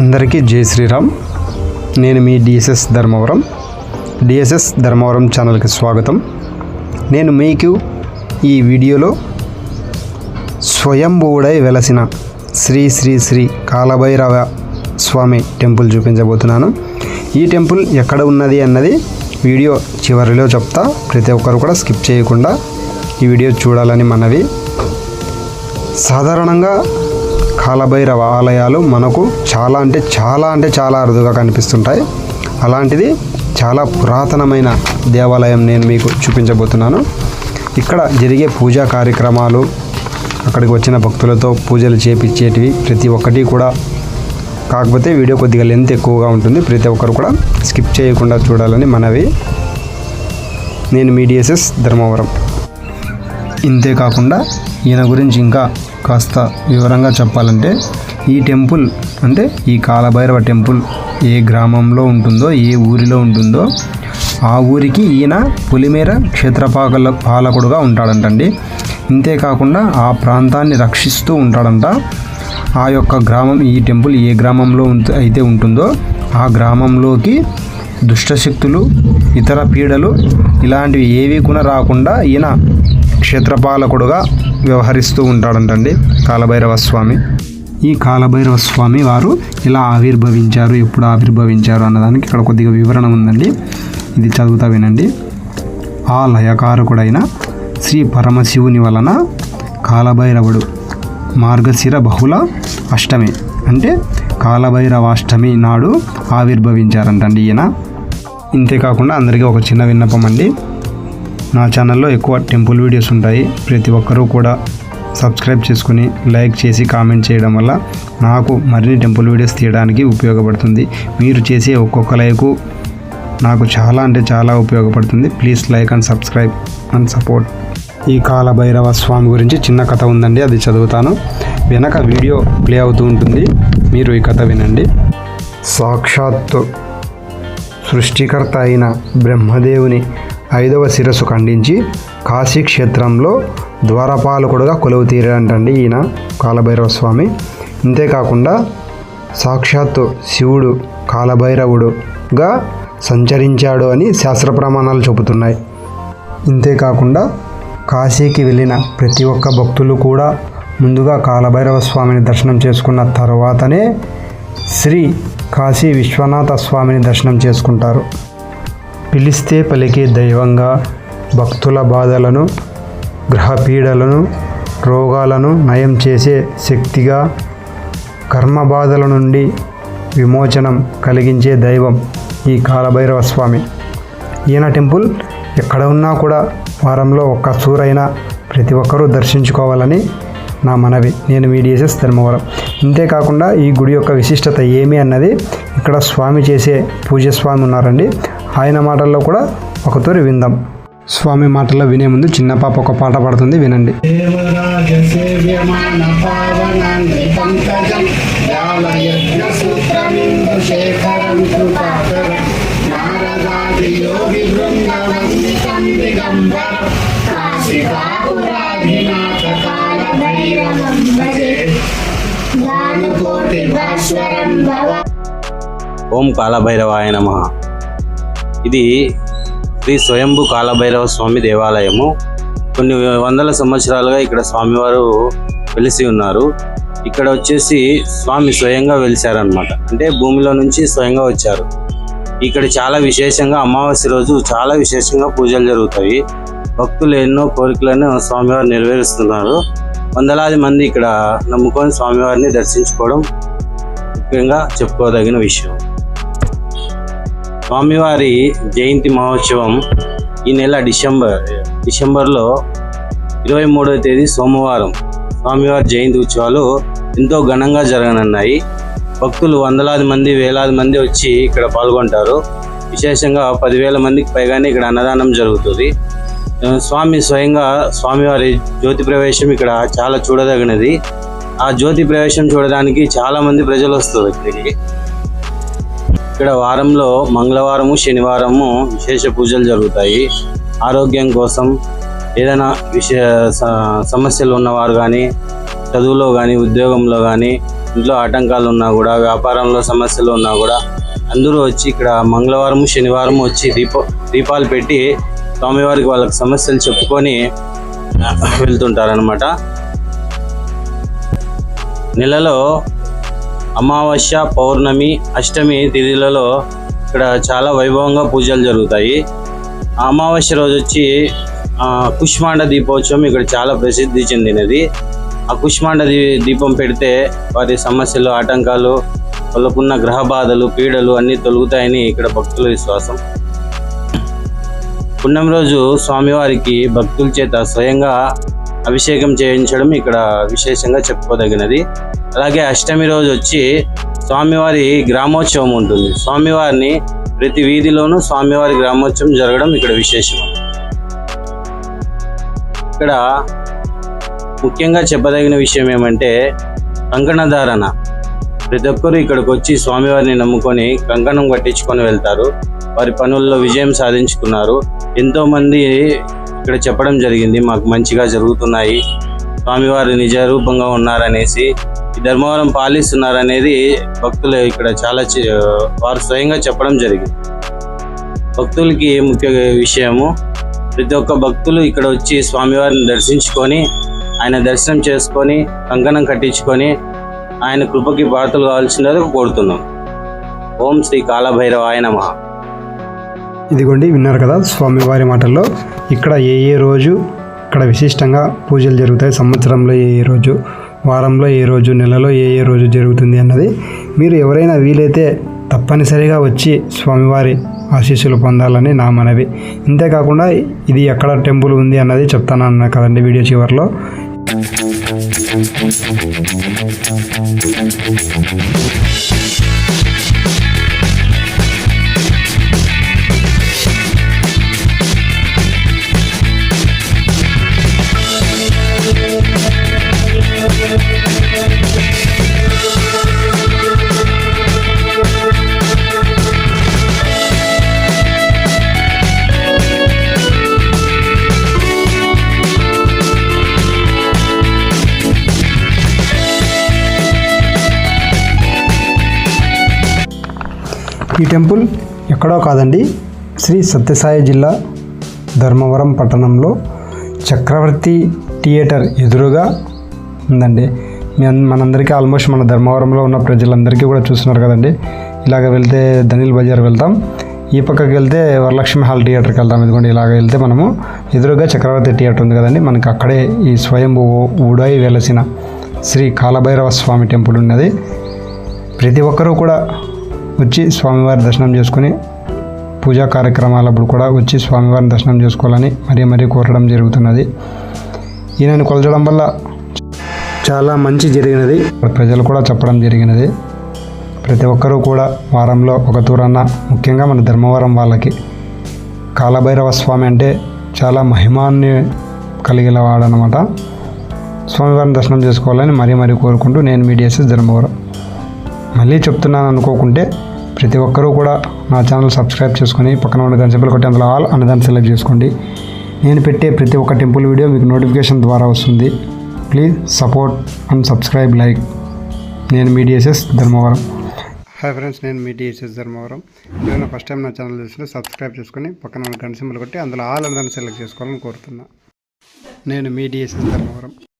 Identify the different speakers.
Speaker 1: అందరికీ జై శ్రీరామ్. నేను మీ D S S Dharmavaram. D S S Dharmavaram ఛానల్కి స్వాగతం. నేను మీకు ఈ వీడియోలో స్వయంభూడై వెలసిన శ్రీ శ్రీ శ్రీ కాలభైరవ స్వామి టెంపుల్ చూపించబోతున్నాను. ఈ టెంపుల్ ఎక్కడ ఉన్నది అన్నది వీడియో చివరిలో చెప్తా. ప్రతి ఒక్కరు కూడా స్కిప్ చేయకుండా ఈ వీడియో చూడాలని మనవి. సాధారణంగా కాలభైరవ ఆలయాలు మనకు చాలా అంటే చాలా అంటే చాలా అరుదుగా కనిపిస్తుంటాయి. అలాంటిది చాలా పురాతనమైన దేవాలయం నేను మీకు చూపించబోతున్నాను. ఇక్కడ జరిగే పూజా కార్యక్రమాలు అక్కడికి వచ్చిన భక్తులతో పూజలు చేపించేటివి ప్రతి ఒక్కటి కూడా. కాకపోతే వీడియో కొద్దిగా లెంత్ ఎక్కువగా ఉంటుంది. ప్రతి ఒక్కరు కూడా స్కిప్ చేయకుండా చూడాలని మనవి. నేను మీడియస్ఎస్ ధర్మవరం. ఇంతే కాకుండా ఈయన గురించి ఇంకా కాస్త వివరంగా చెప్పాలంటే ఈ టెంపుల్ అంటే ఈ కాలభైరవ టెంపుల్ ఏ గ్రామంలో ఉంటుందో ఏ ఊరిలో ఉంటుందో ఆ ఊరికి ఈయన పులిమేర క్షేత్రపాలక పాలకుడుగా ఉంటాడంటండి. ఇంతేకాకుండా ఆ ప్రాంతాన్ని రక్షిస్తూ ఉంటాడంట. ఆ యొక్క గ్రామం ఈ టెంపుల్ ఏ గ్రామంలో అయితే ఉంటుందో ఆ గ్రామంలోకి దుష్టశక్తులు ఇతర పీడలు ఇలాంటివి ఏవి కూడా రాకుండా ఈయన క్షేత్రపాలకుడుగా వ్యవహరిస్తూ ఉంటాడంటండి కాలభైరవ స్వామి ఈ కాలభైరవ స్వామి వారు ఇలా ఆవిర్భవించారు ఎప్పుడు ఆవిర్భవించారు అన్నదానికి ఇక్కడ కొద్దిగా వివరణ ఉందండి. ఇది చదువుతా వినండి. ఆ లయకారకుడైన శ్రీ పరమశివుని వలన కాలభైరవుడు మార్గశిర బహుళ అష్టమి అంటే కాలభైరవాష్టమి నాడు ఆవిర్భవించారంటండి ఈయన. ఇంతేకాకుండా అందరికీ ఒక చిన్న విన్నపం అండి. నా ఛానల్లో ఎక్కువ టెంపుల్ వీడియోస్ ఉంటాయి. ప్రతి ఒక్కరూ కూడా సబ్స్క్రైబ్ చేసుకుని లైక్ చేసి కామెంట్ చేయడం వల్ల నాకు మరిన్ని టెంపుల్ వీడియోస్ తీయడానికి ఉపయోగపడుతుంది. మీరు చేసే ఒక్కొక్క లైకు నాకు చాలా అంటే చాలా ఉపయోగపడుతుంది. Please like and subscribe and support. ఈ కాలభైరవ స్వామి గురించి చిన్న కథ ఉందండి. అది చదువుతాను. వెనక వీడియో ప్లే అవుతూ ఉంటుంది. మీరు ఈ కథ వినండి. సాక్షాత్తు సృష్టికర్త అయిన బ్రహ్మదేవుని ఐదవ శిరస్సు ఖండించి కాశీ క్షేత్రంలో ద్వారపాలకుడుగా కొలువు తీరాడంటండి ఈయన కాలభైరవ స్వామి. ఇంతేకాకుండా సాక్షాత్తు శివుడు కాలభైరవుడుగా సంచరించాడు అని శాస్త్ర ప్రమాణాలు చెబుతున్నాయి. ఇంతేకాకుండా కాశీకి వెళ్ళిన ప్రతి ఒక్క భక్తులు కూడా ముందుగా కాలభైరవ స్వామిని దర్శనం చేసుకున్న తర్వాతనే శ్రీ కాశీ విశ్వనాథ స్వామిని దర్శనం చేసుకుంటారు. పిలిస్తే పలికే దైవంగా భక్తుల బాధలను గ్రహపీడలను రోగాలను నయం చేసే శక్తిగా కర్మ బాధల నుండి విమోచనం కలిగించే దైవం ఈ కాలభైరవ స్వామి. ఈయన టెంపుల్ ఎక్కడ ఉన్నా కూడా వారంలో ఒక్క సూరైనా ప్రతి ఒక్కరూ దర్శించుకోవాలని నా మనవి. నేను మీ ధర్మవరం. ఇంతేకాకుండా ఈ గుడి యొక్క విశిష్టత ఏమి అన్నది ఇక్కడ స్వామి చేసే పూజ స్వామి ఉన్నారండి. ఆయన మాటల్లో కూడా ఒకతూరి విందాం. స్వామి మాటల్లో వినే ముందు చిన్న పాప ఒక పాట పాడుతుంది వినండి.
Speaker 2: ఓం కాలభైరవాయ నమ. ఇది శ్రీ స్వయంభు కాలభైరవ స్వామి దేవాలయము. కొన్ని వందల సంవత్సరాలుగా ఇక్కడ స్వామివారు వెలిసి ఉన్నారు. ఇక్కడ వచ్చేసి స్వామి స్వయంగా వెలిశారనమాట అంటే భూమిలో నుంచి స్వయంగా వచ్చారు. ఇక్కడ చాలా విశేషంగా అమావాస్య రోజు చాలా విశేషంగా పూజలు జరుగుతాయి. భక్తులు ఎన్నో కోరికలను స్వామివారు నెరవేరుస్తున్నారు. వందలాది మంది ఇక్కడ నమ్ముకొని స్వామివారిని దర్శించుకోవడం ముఖ్యంగా చెప్పుకోదగిన విషయం. స్వామివారి జయంతి మహోత్సవం ఈ నెల డిసెంబర్ డిసెంబర్లో ఇరవై మూడవ తేదీ సోమవారం స్వామివారి జయంతి ఉత్సవాలు ఎంతో ఘనంగా జరగనున్నాయి. భక్తులు వందలాది మంది వేలాది మంది వచ్చి ఇక్కడ పాల్గొంటారు. విశేషంగా పదివేల మందికి పైగానే ఇక్కడ అన్నదానం జరుగుతుంది. స్వామి స్వయంగా స్వామివారి జ్యోతి ప్రవేశం ఇక్కడ చాలా చూడదగినది. ఆ జ్యోతి ప్రవేశం చూడడానికి చాలామంది ప్రజలు వస్తారు ఇక్కడికి. ఇక్కడ వారంలో మంగళవారము శనివారము విశేష పూజలు జరుగుతాయి. ఆరోగ్యం కోసం ఏదైనా విషయ స- సమస్యలు ఉన్నవారు కానీ చదువులో కానీ ఉద్యోగంలో కానీ ఇంట్లో ఆటంకాలు ఉన్నా కూడా వ్యాపారంలో సమస్యలు ఉన్నా కూడా అందరూ వచ్చి ఇక్కడ మంగళవారం శనివారం వచ్చి దీప దీపాలు పెట్టి స్వామివారికి వాళ్ళకి సమస్యలు చెప్పుకొని వెళ్తుంటారనమాట నెలలో అమావాస్య పౌర్ణమి అష్టమి తిథిలలో ఇక్కడ చాలా వైభవంగా పూజలు జరుగుతాయి. ఆ అమావాస్య రోజు వచ్చి కుష్మాండ దీపోత్సవం ఇక్కడ చాలా ప్రసిద్ధి చెందినది. ఆ కుష్మాండ దీపం పెడితే వారి సమస్యలు ఆటంకాలు వాళ్ళకున్న గ్రహ బాధలు పీడలు అన్నీ తొలుగుతాయని ఇక్కడ భక్తుల విశ్వాసం. పుణ్యం రోజు స్వామివారికి భక్తుల చేత స్వయంగా అభిషేకం చేయించడం ఇక్కడ విశేషంగా చెప్పుకోదగినది. అలాగే అష్టమి రోజు వచ్చి స్వామివారి గ్రామోత్సవం ఉంటుంది. స్వామివారిని ప్రతి వీధిలోనూ స్వామివారి గ్రామోత్సవం జరగడం ఇక్కడ విశేషం. ఇక్కడ ముఖ్యంగా చెప్పదగిన విషయం ఏమంటే కంకణధారణ. ప్రతి ఒక్కరు ఇక్కడికి వచ్చి స్వామివారిని నమ్ముకొని కంకణం కట్టించుకొని వెళ్తారు. వారి పనుల్లో విజయం సాధించుకున్నారు. ఎంతోమంది ఇక్కడ చెప్పడం జరిగింది. మాకు మంచిగా జరుగుతున్నాయి. స్వామివారు నిజరూపంగా ఉన్నారనేసి ఈ ధర్మవరం పాలిస్తున్నారనేది భక్తులు ఇక్కడ చాలా వారు స్వయంగా చెప్పడం జరిగింది. భక్తులకి ముఖ్య విషయము? ప్రతి ఒక్క భక్తులు ఇక్కడ వచ్చి స్వామివారిని దర్శించుకొని ఆయన దర్శనం చేసుకొని కంకణం కట్టించుకొని ఆయన కృపకి పాత్రలు కావాల్సినది కోరుతున్నాం. ఓం శ్రీ కాలభైరవ ఆయన మహా
Speaker 1: ఇదిగోండి విన్నారు కదా స్వామివారి మాటల్లో. ఇక్కడ ఏ ఏ రోజు ఇక్కడ విశిష్టంగా పూజలు జరుగుతాయి సంవత్సరంలో ఏ ఏ రోజు? వారంలో ఏ రోజు నెలలో ఏ ఏ రోజు జరుగుతుంది అన్నది మీరు ఎవరైనా వీలైతే తప్పనిసరిగా వచ్చి స్వామివారి ఆశీస్సులు పొందాలని నా మనవి. ఇంతేకాకుండా ఇది ఎక్కడ టెంపుల్ ఉంది అన్నది చెప్తాను అన్నా కదండి వీడియో చివరిలో. ఈ టెంపుల్ ఎక్కడో కాదండి శ్రీ సత్యసాయి జిల్లా ధర్మవరం పట్టణంలో చక్రవర్తి థియేటర్ ఎదురుగా ఉందండి. మనందరికీ ఆల్మోస్ట్ మన ధర్మవరంలో ఉన్న ప్రజలందరికీ కూడా చూస్తున్నారు కదండి. ఇలాగ వెళ్తే ధనిల్ బజార్ వెళ్తాం. ఈ పక్కకి వెళ్తే వరలక్ష్మి హాల్ థియేటర్కి వెళ్తాం. ఎందుకంటే ఇలాగ వెళ్తే మనము ఎదురుగా చక్రవర్తి థియేటర్ ఉంది కదండి. మనకి అక్కడే ఈ స్వయంభూ ఉడాయి వెలసిన శ్రీ కాలభైరవ స్వామి టెంపుల్ ఉన్నది. ప్రతి ఒక్కరూ కూడా వచ్చి స్వామివారి దర్శనం చేసుకుని పూజా కార్యక్రమాలప్పుడు కూడా వచ్చి స్వామివారిని దర్శనం చేసుకోవాలని మరీ మరీ కోరడం జరుగుతున్నది. ఈయనని కొలచడం వల్ల చాలా మంచి జరిగినది. ప్రజలు కూడా చెప్పడం జరిగినది. ప్రతి ఒక్కరూ కూడా వారంలో ఒక తూరన్న ముఖ్యంగా మన ధర్మవరం వాళ్ళకి. కాలభైరవ స్వామి అంటే చాలా మహిమాన్ని కలిగిన వాడనమాట స్వామివారిని దర్శనం చేసుకోవాలని మరీ మరీ కోరుకుంటూ నేను మీ డిఎస్ఎస్ ధర్మవరం. మళ్ళీ చెప్తున్నాను అనుకోకుంటే ప్రతి ఒక్కరూ కూడా నా ఛానల్ సబ్స్క్రైబ్ చేసుకొని పక్కన ఉన్న దాని సింబల్ కొట్టి అందులో ఆల్ అన్నదాన్ని సెలెక్ట్ చేసుకోండి. నేను పెట్టే ప్రతి ఒక్క టెంపుల్ వీడియో మీకు నోటిఫికేషన్ ద్వారా వస్తుంది. Please support and subscribe like. నేను మీ డిఎస్ఎస్ ధర్మవరం. హాయ్ ఫ్రెండ్స్ నేను మీ డిఎస్ఎస్ ధర్మవరం. ఏదైనా ఫస్ట్ టైం నా ఛానల్ చూసిన సబ్స్క్రైబ్ చేసుకొని పక్కన ఉన్న గంట సింబల్ కొట్టి అందులో ఆల్ అన్నదాన్ని సెలెక్ట్ చేసుకోవాలని కోరుతున్నా. నేను మీ డిఎస్ఎస్ ధర్మవరం.